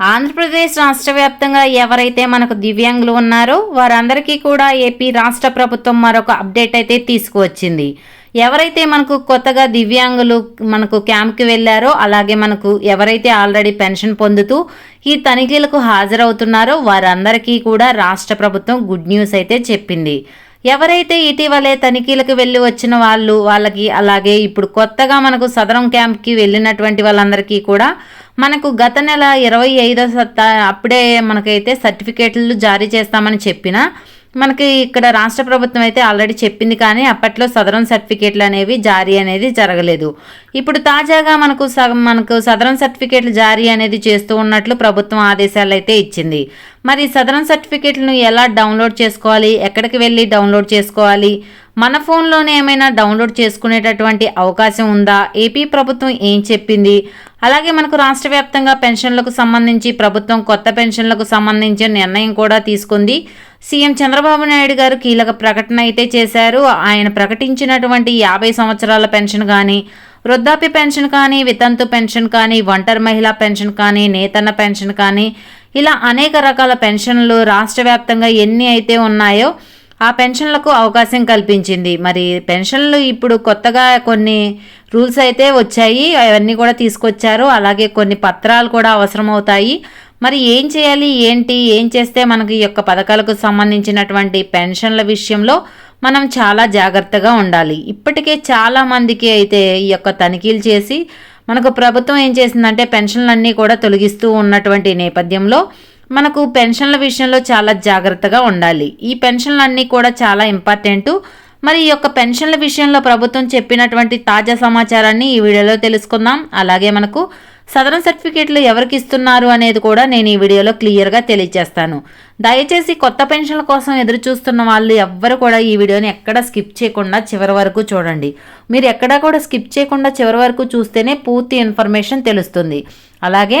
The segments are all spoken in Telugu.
ఆంధ్రప్రదేశ్ రాష్ట్ర వ్యాప్తంగా ఎవరైతే మనకు దివ్యాంగులు ఉన్నారో వారందరికీ కూడా ఏపీ రాష్ట్ర ప్రభుత్వం మరొక అప్డేట్ అయితే తీసుకువచ్చింది. ఎవరైతే మనకు కొత్తగా దివ్యాంగులు మనకు క్యాంప్కి వెళ్ళారో అలాగే మనకు ఎవరైతే ఆల్రెడీ పెన్షన్ పొందుతూ ఈ తనిఖీలకు హాజరవుతున్నారో వారందరికీ కూడా రాష్ట్ర ప్రభుత్వం గుడ్ న్యూస్ అయితే చెప్పింది. ఎవరైతే ఇటీవలే తనిఖీలకు వెళ్ళి వచ్చిన వాళ్ళు వాళ్ళకి అలాగే ఇప్పుడు కొత్తగా మనకు సదరం క్యాంప్కి వెళ్ళినటువంటి వాళ్ళందరికీ కూడా మనకు గత నెల ఇరవై ఐదో సత్తా అప్పుడే మనకైతే సర్టిఫికేట్లు జారీ చేస్తామని చెప్పిన మనకి ఇక్కడ రాష్ట్ర ప్రభుత్వం అయితే ఆల్రెడీ చెప్పింది కానీ అప్పట్లో సదరం సర్టిఫికేట్లు అనేవి జారీ అనేది జరగలేదు. ఇప్పుడు తాజాగా మనకు సగం మనకు సదరం సర్టిఫికేట్లు జారీ అనేది చేస్తూ ఉన్నట్లు ప్రభుత్వం ఆదేశాలు అయితే ఇచ్చింది. మరి సదరం సర్టిఫికేట్లను ఎలా డౌన్లోడ్ చేసుకోవాలి? ఎక్కడికి వెళ్ళి డౌన్లోడ్ చేసుకోవాలి? మన ఫోన్లోనే ఏమైనా డౌన్లోడ్ చేసుకునేటటువంటి అవకాశం ఉందా? ఏపీ ప్రభుత్వం ఏం చెప్పింది? అలాగే మనకు రాష్ట్ర వ్యాప్తంగా పెన్షన్లకు సంబంధించి ప్రభుత్వం కొత్త పెన్షన్లకు సంబంధించిన నిర్ణయం కూడా తీసుకుంది. సీఎం చంద్రబాబు నాయుడు గారు కీలక ప్రకటన అయితే చేశారు. ఆయన ప్రకటించినటువంటి యాభై సంవత్సరాల పెన్షన్ కానీ వృద్ధాప్య పెన్షన్ కానీ వితంతు పెన్షన్ కానీ ఒంటరి మహిళా పెన్షన్ కానీ నేతన్న పెన్షన్ కానీ ఇలా అనేక రకాల పెన్షన్లు రాష్ట్ర వ్యాప్తంగా ఎన్ని అయితే ఉన్నాయో ఆ పెన్షన్లకు అవకాశం కల్పించింది. మరి పెన్షన్లు ఇప్పుడు కొత్తగా కొన్ని రూల్స్ అయితే వచ్చాయి. అవన్నీ కూడా తీసుకొచ్చారు. అలాగే కొన్ని పత్రాలు కూడా అవసరమవుతాయి. మరి ఏం చేయాలి? ఏంటి? ఏం చేస్తే మనకి ఈ యొక్క పథకాలకు సంబంధించినటువంటి పెన్షన్ల విషయంలో మనం చాలా జాగ్రత్తగా ఉండాలి. ఇప్పటికే చాలా మందికి అయితే ఈ యొక్క తనిఖీలు చేసి మనకు ప్రభుత్వం ఏం చేసిందంటే పెన్షన్లన్నీ కూడా తొలగిస్తూ ఉన్నటువంటి నేపథ్యంలో మనకు పెన్షన్ల విషయంలో చాలా జాగ్రత్తగా ఉండాలి. ఈ పెన్షన్లన్నీ కూడా చాలా ఇంపార్టెంటు. మరి ఈ యొక్క పెన్షన్ల విషయంలో ప్రభుత్వం చెప్పినటువంటి తాజా సమాచారాన్ని ఈ వీడియోలో తెలుసుకుందాం. అలాగే మనకు సదరన్ సర్టిఫికేట్లు ఎవరికి ఇస్తున్నారు అనేది కూడా నేను ఈ వీడియోలో క్లియర్గా తెలియజేస్తాను. దయచేసి కొత్త పెన్షన్ల కోసం ఎదురు చూస్తున్న వాళ్ళు ఎవ్వరు కూడా ఈ వీడియోని ఎక్కడ స్కిప్ చేయకుండా చివరి వరకు చూడండి. మీరు ఎక్కడా కూడా స్కిప్ చేయకుండా చివరి వరకు చూస్తేనే పూర్తి ఇన్ఫర్మేషన్ తెలుస్తుంది. అలాగే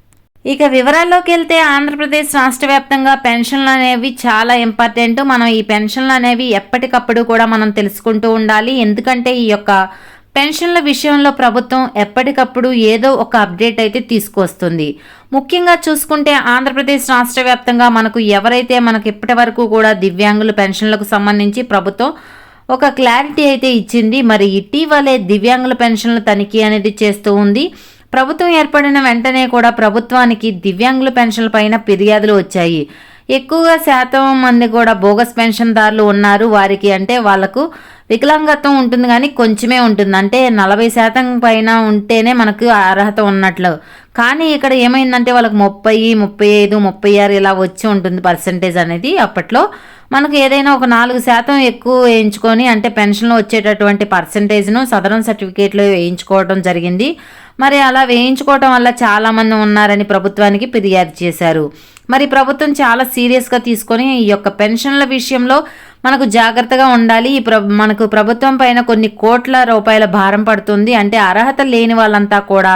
ఇక వివరాల్లోకి వెళ్తే ఆంధ్రప్రదేశ్ రాష్ట్ర వ్యాప్తంగా పెన్షన్లు అనేవి చాలా ఇంపార్టెంట్. మనం ఈ పెన్షన్లు అనేవి ఎప్పటికప్పుడు కూడా మనం తెలుసుకుంటూ ఉండాలి. ఎందుకంటే ఈ యొక్క పెన్షన్ల విషయంలో ప్రభుత్వం ఎప్పటికప్పుడు ఏదో ఒక అప్డేట్ అయితే తీసుకొస్తుంది. ముఖ్యంగా చూసుకుంటే ఆంధ్రప్రదేశ్ రాష్ట్ర వ్యాప్తంగా మనకు ఎవరైతే మనకు ఇప్పటి వరకు కూడా దివ్యాంగుల పెన్షన్లకు సంబంధించి ప్రభుత్వం ఒక క్లారిటీ అయితే ఇచ్చింది మరి ఇటీవలే దివ్యాంగుల పెన్షన్ల తనిఖీ అనేది చేస్తూ ఉంది. ప్రభుత్వం ఏర్పడిన వెంటనే కూడా ప్రభుత్వానికి దివ్యాంగుల పెన్షన్ల పైన ఫిర్యాదులు వచ్చాయి. ఎక్కువగా శాతం మంది కూడా బోగస్ పెన్షన్దారులు ఉన్నారు. వారికి అంటే వాళ్ళకు వికలాంగత్వం ఉంటుంది కానీ కొంచెమే ఉంటుంది. అంటే నలభై శాతం పైన ఉంటేనే మనకు అర్హత ఉన్నట్లు. కానీ ఇక్కడ ఏమైందంటే వాళ్ళకి ముప్పై ముప్పై ఐదు ముప్పై ఆరు ఇలా వచ్చి ఉంటుంది పర్సంటేజ్ అనేది అప్పట్లో. మనకు ఏదైనా ఒక నాలుగు శాతం ఎక్కువ వేయించుకొని అంటే పెన్షన్లో వచ్చేటటువంటి పర్సంటేజ్ను సదరన్ సర్టిఫికేట్లో వేయించుకోవడం జరిగింది. మరి అలా వేయించుకోవడం వల్ల చాలామంది ఉన్నారని ప్రభుత్వానికి ఫిర్యాదు చేశారు. మరి ప్రభుత్వం చాలా సీరియస్గా తీసుకొని ఈ యొక్క పెన్షన్ల విషయంలో మనకు జాగ్రత్తగా ఉండాలి. ఈ ప్ర మనకు ప్రభుత్వం పైన కొన్ని కోట్ల రూపాయల భారం పడుతుంది. అంటే అర్హత లేని వాళ్ళంతా కూడా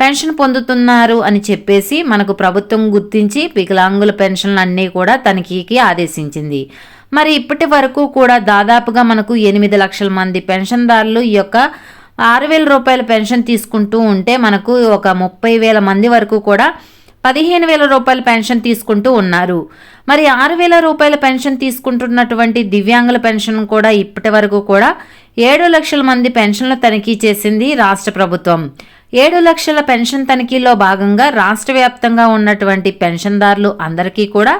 పెన్షన్ పొందుతున్నారు అని చెప్పేసి మనకు ప్రభుత్వం గుర్తించి వికలాంగుల పెన్షన్లు అన్నీ కూడా తనిఖీకి ఆదేశించింది. మరి ఇప్పటి వరకు కూడా దాదాపుగా మనకు ఎనిమిది లక్షల మంది పెన్షన్దారులు ఈ యొక్క ఆరు వేల రూపాయల పెన్షన్ తీసుకుంటూ ఉంటే మనకు ఒక ముప్పై వేల మంది వరకు కూడా పదిహేను వేల రూపాయల పెన్షన్ తీసుకుంటూ ఉన్నారు. మరి ఆరు వేల రూపాయల పెన్షన్ తీసుకుంటున్నటువంటి దివ్యాంగుల పెన్షన్ కూడా ఇప్పటి వరకు కూడా ఏడు లక్షల మంది పెన్షన్లు తనిఖీ చేసింది రాష్ట్ర ప్రభుత్వం. ఏడు లక్షల పెన్షన్ తనిఖీలో భాగంగా రాష్ట్ర వ్యాప్తంగా ఉన్నటువంటి పెన్షన్దారులు అందరికీ కూడా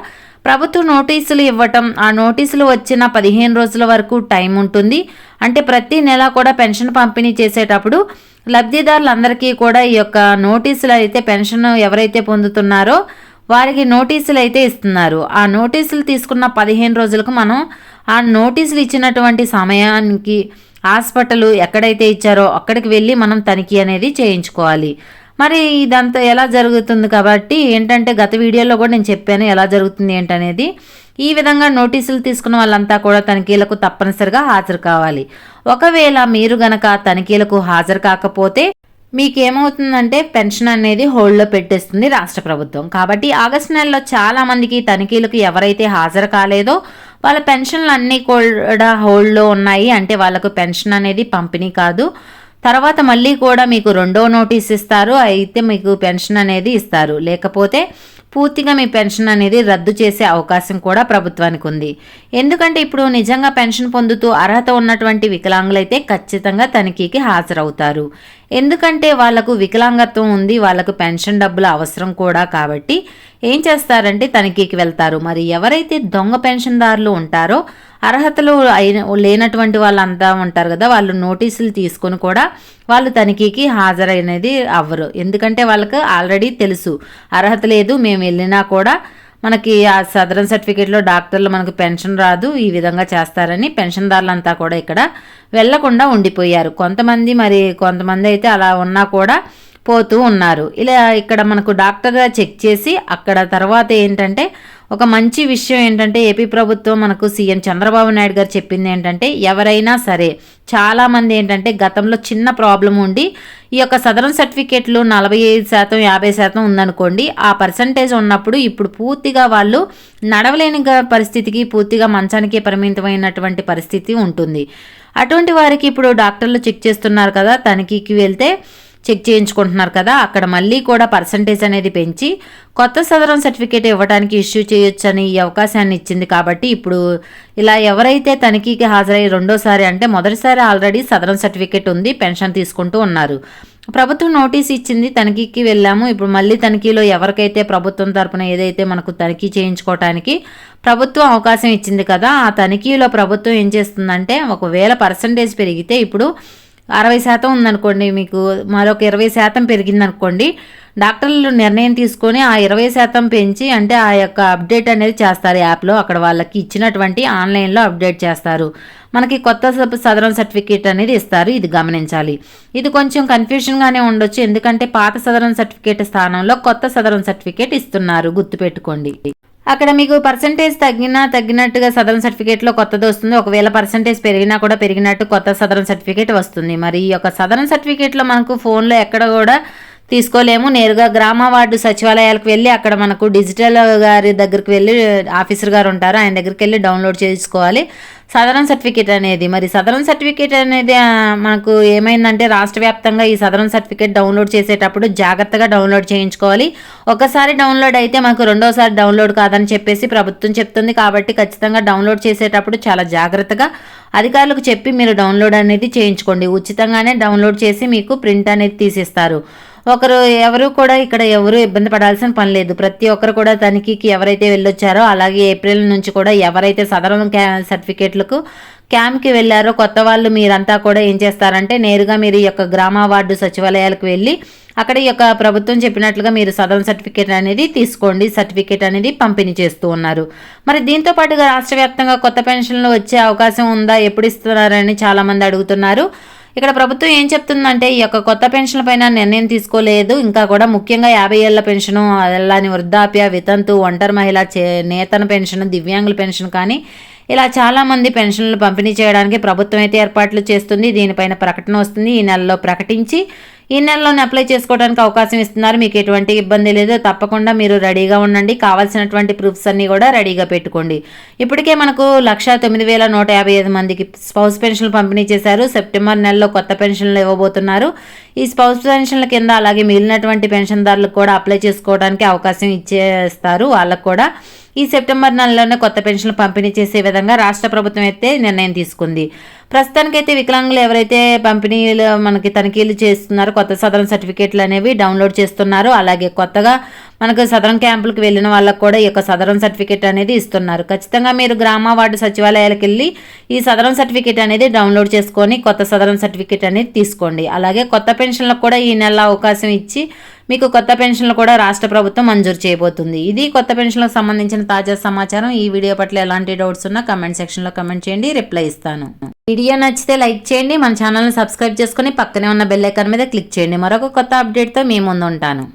ప్రభుత్వ నోటీసులు ఇవ్వటం ఆ నోటీసులు వచ్చిన పదిహేను రోజుల వరకు టైం ఉంటుంది. అంటే ప్రతి నెల కూడా పెన్షన్ పంపిణీ చేసేటప్పుడు లబ్ధిదారులందరికీ కూడా ఈ యొక్క నోటీసులు అయితే పెన్షన్ ఎవరైతే పొందుతున్నారో వారికి నోటీసులు అయితే ఇస్తున్నారు. ఆ నోటీసులు తీసుకున్న పదిహేను రోజులకు మనం ఆ నోటీసులు ఇచ్చినటువంటి సమయానికి హాస్పిటల్ ఎక్కడైతే ఇచ్చారో అక్కడికి వెళ్ళి మనం తనిఖీ అనేది చేయించుకోవాలి. మరి ఇదంతా ఎలా జరుగుతుంది కాబట్టి ఏంటంటే గత వీడియోలో కూడా నేను చెప్పాను ఎలా జరుగుతుంది ఏంటనేది. ఈ విధంగా నోటీసులు తీసుకున్న వాళ్ళంతా కూడా తనిఖీలకు తప్పనిసరిగా హాజరు కావాలి. ఒకవేళ మీరు గనక తనిఖీలకు హాజరు కాకపోతే మీకేమవుతుందంటే పెన్షన్ అనేది హోల్డ్లో పెట్టేస్తుంది రాష్ట్ర ప్రభుత్వం. కాబట్టి ఆగస్టు నెలలో చాలామందికి తనిఖీలకు ఎవరైతే హాజరు కాలేదో వాళ్ళ పెన్షన్లు అన్నీ కూడా హోల్డ్లో ఉన్నాయి. అంటే వాళ్ళకు పెన్షన్ అనేది పంపిణీ కాదు. తర్వాత మళ్ళీ కూడా మీకు రెండో నోటీస్ ఇస్తారు. అయితే మీకు పెన్షన్ అనేది ఇస్తారు. లేకపోతే పూర్తిగా మీ పెన్షన్ అనేది రద్దు చేసే అవకాశం కూడా ప్రభుత్వానికి ఉంది. ఎందుకంటే ఇప్పుడు నిజంగా పెన్షన్ పొందుతూ అర్హత ఉన్నటువంటి వికలాంగులైతే ఖచ్చితంగా తనిఖీకి హాజరవుతారు. ఎందుకంటే వాళ్ళకు వికలాంగత్వం ఉంది వాళ్ళకు పెన్షన్ డబ్బులు అవసరం కూడా కాబట్టి ఏం చేస్తారంటే తనిఖీకి వెళ్తారు. మరి ఎవరైతే దొంగ పెన్షన్దారులు ఉంటారో అర్హతలు అయిన లేనటువంటి వాళ్ళంతా ఉంటారు కదా వాళ్ళు నోటీసులు తీసుకొని కూడా వాళ్ళు తనిఖీకి హాజరైనది అవ్వరు. ఎందుకంటే వాళ్ళకి ఆల్రెడీ తెలుసు అర్హత లేదు మేము వెళ్ళినా కూడా మనకి ఆ సదరన్ సర్టిఫికేట్లో డాక్టర్లు మనకు పెన్షన్ రాదు ఈ విధంగా చేస్తారని పెన్షన్దారులంతా కూడా ఇక్కడ వెళ్ళకుండా ఉండిపోయారు. కొంతమంది మరి కొంతమంది అయితే అలా ఉన్నా కూడా పోతూ ఉన్నారు. ఇలా ఇక్కడ మనకు డాక్టర్గా చెక్ చేసి అక్కడ తర్వాత ఏంటంటే ఒక మంచి విషయం ఏంటంటే ఏపీ ప్రభుత్వం మనకు సీఎం చంద్రబాబు నాయుడు గారు చెప్పింది ఏంటంటే ఎవరైనా సరే చాలామంది ఏంటంటే గతంలో చిన్న ప్రాబ్లం ఉండి ఈ యొక్క సదరన్ సర్టిఫికేట్లు నలభై ఐదు శాతం యాభై శాతం ఉందనుకోండి ఆ పర్సంటేజ్ ఉన్నప్పుడు ఇప్పుడు పూర్తిగా వాళ్ళు నడవలేని పరిస్థితికి పూర్తిగా మంచానికి పరిమితమైనటువంటి పరిస్థితి ఉంటుంది. అటువంటి వారికి ఇప్పుడు డాక్టర్లు చెక్ చేస్తున్నారు కదా తనిఖీకి వెళ్తే చెక్ చేయించుకుంటున్నారు కదా అక్కడ మళ్ళీ కూడా పర్సంటేజ్ అనేది పెంచి కొత్త సదరం సర్టిఫికేట్ ఇవ్వడానికి ఇష్యూ చేయొచ్చని ఈ అవకాశాన్ని ఇచ్చింది కాబట్టి ఇప్పుడు ఇలా ఎవరైతే తనిఖీకి హాజరై రెండోసారి అంటే మొదటిసారి ఆల్రెడీ సదరం సర్టిఫికేట్ ఉంది పెన్షన్ తీసుకుంటూ ఉన్నారు. ప్రభుత్వం నోటీస్ ఇచ్చింది తనిఖీకి వెళ్ళాము. ఇప్పుడు మళ్ళీ తనిఖీలో ఎవరికైతే ప్రభుత్వం తరపున ఏదైతే మనకు తనిఖీ చేయించుకోవటానికి ప్రభుత్వం అవకాశం ఇచ్చింది కదా ఆ తనిఖీలో ప్రభుత్వం ఏం చేస్తుందంటే ఒకవేళ పర్సంటేజ్ పెరిగితే ఇప్పుడు అరవై శాతం ఉందనుకోండి మీకు మరొక ఇరవై శాతం పెరిగిందనుకోండి డాక్టర్లు నిర్ణయం తీసుకొని ఆ ఇరవై శాతం పెంచి అంటే ఆ యొక్క అప్డేట్ అనేది చేస్తారు యాప్లో. అక్కడ వాళ్ళకి ఇచ్చినటువంటి ఆన్లైన్లో అప్డేట్ చేస్తారు. మనకి కొత్త సదరం సర్టిఫికేట్ అనేది ఇస్తారు ఇది గమనించాలి. ఇది కొంచెం కన్ఫ్యూషన్గానే ఉండొచ్చు ఎందుకంటే పాత సదరం సర్టిఫికేట్ స్థానంలో కొత్త సదరం సర్టిఫికేట్ ఇస్తున్నారు గుర్తుపెట్టుకోండి. అక్కడ మీకు పర్సంటేజ్ తగ్గినా తగ్గినట్టుగా సదరన్ సర్టిఫికేట్లో కొత్తది వస్తుంది. ఒకవేళ పర్సంటేజ్ పెరిగినా కూడా పెరిగినట్టు కొత్త సదరన్ సర్టిఫికేట్ వస్తుంది. మరి ఈ యొక్క సదరన్ సర్టిఫికేట్లో మనకు ఫోన్లో ఎక్కడ కూడా తీసుకోలేము. నేరుగా గ్రామ వార్డు సచివాలయాలకు వెళ్ళి అక్కడ మనకు డిజిటల్ గారి దగ్గరికి వెళ్ళి ఆఫీసర్ గారు ఉంటారు. ఆయన దగ్గరికి వెళ్ళి డౌన్లోడ్ చేసుకోవాలి. సదరన్ సర్టిఫికేట్ అనేది మరి సదరన్ సర్టిఫికేట్ అనేది మనకు ఏమైందంటే రాష్ట్ర వ్యాప్తంగా ఈ సదరన్ సర్టిఫికేట్ డౌన్లోడ్ చేసేటప్పుడు జాగ్రత్తగా డౌన్లోడ్ చేయించుకోవాలి. ఒకసారి డౌన్లోడ్ అయితే మనకు రెండోసారి డౌన్లోడ్ కాదని చెప్పేసి ప్రభుత్వం చెప్తుంది కాబట్టి ఖచ్చితంగా డౌన్లోడ్ చేసేటప్పుడు చాలా జాగ్రత్తగా అధికారులకు చెప్పి మీరు డౌన్లోడ్ అనేది చేయించుకోండి. ఉచితంగానే డౌన్లోడ్ చేసి మీకు ప్రింట్ అనేది తీసిస్తారు. ఒకరు ఎవరు కూడా ఇక్కడ ఎవరు ఇబ్బంది పడాల్సిన పని లేదు. ప్రతి ఒక్కరు కూడా తనిఖీకి ఎవరైతే వెళ్ళొచ్చారో అలాగే ఏప్రిల్ నుంచి కూడా ఎవరైతే సదరం సర్టిఫికేట్లకు క్యాంప్కి వెళ్ళారో కొత్త వాళ్ళు మీరంతా కూడా ఏం చేస్తారంటే నేరుగా మీరు ఈ యొక్క గ్రామ వార్డు సచివాలయాలకు వెళ్ళి అక్కడ ఈ యొక్క ప్రభుత్వం చెప్పినట్లుగా మీరు సదరం సర్టిఫికేట్ అనేది తీసుకోండి సర్టిఫికేట్ అనేది పంపిణీ చేస్తూ ఉన్నారు. మరి దీంతో పాటుగా రాష్ట్ర వ్యాప్తంగా కొత్త పెన్షన్లు వచ్చే అవకాశం ఉందా? ఎప్పుడు ఇస్తున్నారని చాలామంది అడుగుతున్నారు. ఇక్కడ ప్రభుత్వం ఏం చెప్తుందంటే ఈ యొక్క కొత్త పెన్షన్ల పైన నిర్ణయం తీసుకోలేదు. ఇంకా కూడా ముఖ్యంగా యాభై ఏళ్ళ పెన్షన్ అలాని వృద్ధాప్య వితంతు ఒంటరి మహిళ నేతన పెన్షన్ దివ్యాంగుల పెన్షన్ కానీ ఇలా చాలామంది పెన్షన్లు పంపిణీ చేయడానికి ప్రభుత్వం అయితే ఏర్పాట్లు చేస్తుంది. దీనిపైన ప్రకటన వస్తుంది. ఈ నెలలో ప్రకటించి ఈ నెలలోనే అప్లై చేసుకోవడానికి అవకాశం ఇస్తున్నారు. మీకు ఎటువంటి ఇబ్బంది లేదు. తప్పకుండా మీరు రెడీగా ఉండండి. కావాల్సినటువంటి ప్రూఫ్స్ అన్నీ కూడా రెడీగా పెట్టుకోండి. ఇప్పటికే మనకు లక్ష తొమ్మిది వేల నూట యాభై ఐదు మందికి స్పౌస్ పెన్షన్లు పంపిణీ చేశారు. సెప్టెంబర్ నెలలో కొత్త పెన్షన్లు ఇవ్వబోతున్నారు. ఈ స్పౌస్ పెన్షన్ల కింద అలాగే మిగిలినటువంటి పెన్షన్దారులకు కూడా అప్లై చేసుకోవడానికి అవకాశం ఇచ్చేస్తారు. వాళ్ళకు కూడా ఈ సెప్టెంబర్ నెలలోనే కొత్త పెన్షన్లు పంపిణీ చేసే విధంగా రాష్ట్ర ప్రభుత్వం అయితే నిర్ణయం తీసుకుంది. ప్రస్తుతానికైతే వికలాంగులు ఎవరైతే పంపిణీలు మనకి తనిఖీలు చేస్తున్నారో కొత్త సదరణ సర్టిఫికేట్లు అనేవి డౌన్లోడ్ చేస్తున్నారు. అలాగే కొత్తగా మనకు సదరం క్యాంపులకు వెళ్ళిన వాళ్ళకు కూడా ఈ యొక్క సదరం సర్టిఫికేట్ అనేది ఇస్తున్నారు. ఖచ్చితంగా మీరు గ్రామ వార్డు సచివాలయాలకు వెళ్ళి ఈ సదరం సర్టిఫికేట్ అనేది డౌన్లోడ్ చేసుకొని కొత్త సదరం సర్టిఫికేట్ అనేది తీసుకోండి. అలాగే కొత్త పెన్షన్లకు కూడా ఈ నెల అవకాశం ఇచ్చి మీకు కొత్త పెన్షన్లు కూడా రాష్ట్ర ప్రభుత్వం మంజూరు చేయబోతుంది. ఇది కొత్త పెన్షన్లకు సంబంధించిన తాజా సమాచారం. ఈ వీడియో పట్ల ఎలాంటి డౌట్స్ ఉన్నా కమెంట్ సెక్షన్లో కమెంట్ చేయండి. రిప్లై ఇస్తాను. వీడియో నచ్చితే లైక్ చేయండి. మన ఛానల్ని సబ్స్క్రైబ్ చేసుకుని పక్కనే ఉన్న బెల్ ఐకాన్ మీద క్లిక్ చేయండి. మరొక కొత్త అప్డేట్తో మీ ముందు ఉంటాను.